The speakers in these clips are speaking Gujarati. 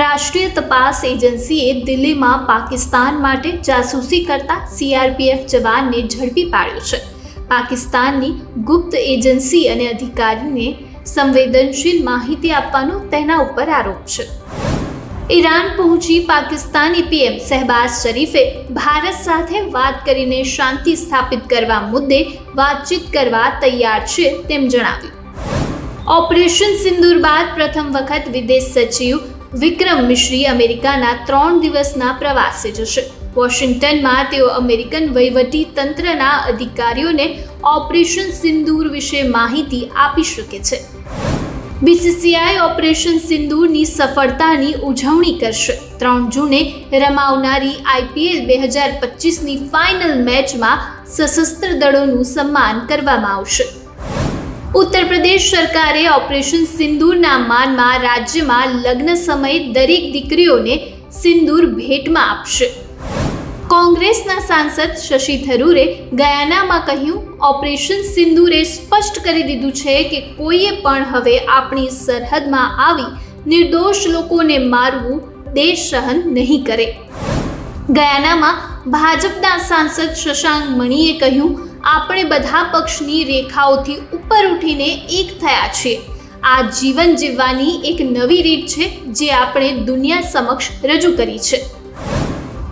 રાષ્ટ્રીય તપાસ એજન્સીએ દિલ્હીમાં પાકિસ્તાન માટે જાસૂસી કરતા સીઆરપીએફ જવાનને ઝડપી પાડ્યો છે. પાકિસ્તાનની ગુપ્ત એજન્સી અને અધિકારીને સંવેદનશીલ માહિતી આપવાનો તેના ઉપર આરોપ છે. ઈરાન પહોંચી પાકિસ્તાની પીએમ શહેબાઝ શરીફે ભારત સાથે વાત કરીને શાંતિ સ્થાપિત કરવા મુદ્દે વાતચીત કરવા તૈયાર છે તેમ જણાવ્યું. ઓપરેશન સિંદૂર બાદ પ્રથમ વખત વિદેશ સચિવ વિક્રમ મિશ્રી અમેરિકાના ત્રણ દિવસના પ્રવાસે જશે. વોશિંગ્ટનમાં તેઓ અમેરિકન વહીવટી તંત્રના અધિકારીઓને ઓપરેશન સિંદૂર વિશે માહિતી આપી શકે છે. બીસીસીઆઈ ઓપરેશન સિંદૂરની સફળતાની ઉજવણી કરશે. ત્રણ જૂને રમાવનારી આઈપીએલ બે હજાર પચીસની ફાઇનલ મેચમાં સશસ્ત્ર દળોનું સન્માન કરવામાં આવશે. ઉત્તર પ્રદેશ સરકારે ઓપરેશન સિંદૂરના માનમાં રાજ્યમાં લગ્ન સમયે દરેક દીકરીઓને સિંદૂર ભેટમાં આપશે. કોંગ્રેસના સાંસદ શશી થરૂરે ગયાનામાં કહ્યું, ઓપરેશન સિંદૂરે સ્પષ્ટ કરી દીધું છે કે કોઈએ પણ હવે આપણી સરહદમાં આવી નિર્દોષ લોકોને મારવું દેશ સહન નહીં કરે. ગયાનામાં ભાજપના સાંસદ શશાંક મણીએ કહ્યું આપણે બધા પક્ષની રેખાઓથી ઉપર ઉઠીને એક થયા છીએ. આ જીવન જીવવાની એક નવી રીત છે જે આપણે દુનિયા સમક્ષ રજૂ કરી છે.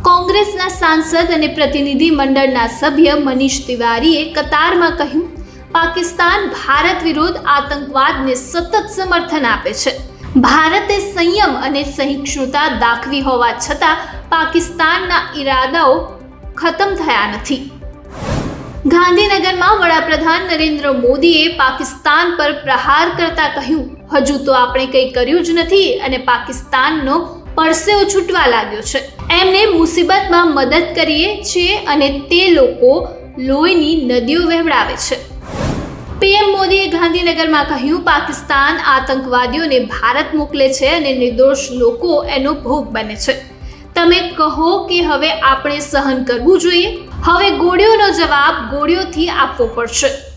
કોંગ્રેસના સાંસદ અને પ્રતિનિધિ મંડળના સભ્ય મનીષ તિવારીએ કતારમાં કહ્યું, પાકિસ્તાન ભારત વિરુદ્ધ આતંકવાદને સતત સમર્થન આપે છે. ભારતે સંયમ અને સહિષ્ણુતા દાખવી હોવા છતાં પાકિસ્તાનના ઈરાદાઓ ખતમ થયા નથી. ગાંધીનગરમાં વડાપ્રધાન નરેન્દ્ર મોદીએ પાકિસ્તાન પર પ્રહાર કરતા કહ્યું, હજુ તો આપણે કંઈ કર્યું જ નથી અને પાકિસ્તાનનો પરસેવો છૂટવા લાગ્યો છે. એમને મુસીબતમાં મદદ કરીએ છીએ અને તે લોકો લોહીની નદીઓ વહેવડાવે છે. પીએમ મોદીએ ગાંધીનગરમાં કહ્યું, પાકિસ્તાન આતંકવાદીઓને ભારત મોકલે છે અને નિર્દોષ લોકો એનો ભોગ બને છે. તમે કહો કે હવે આપણે સહન કરવું જોઈએ? હવે ગોળીઓનો જવાબ ગોળીઓથી આપવો પડશે.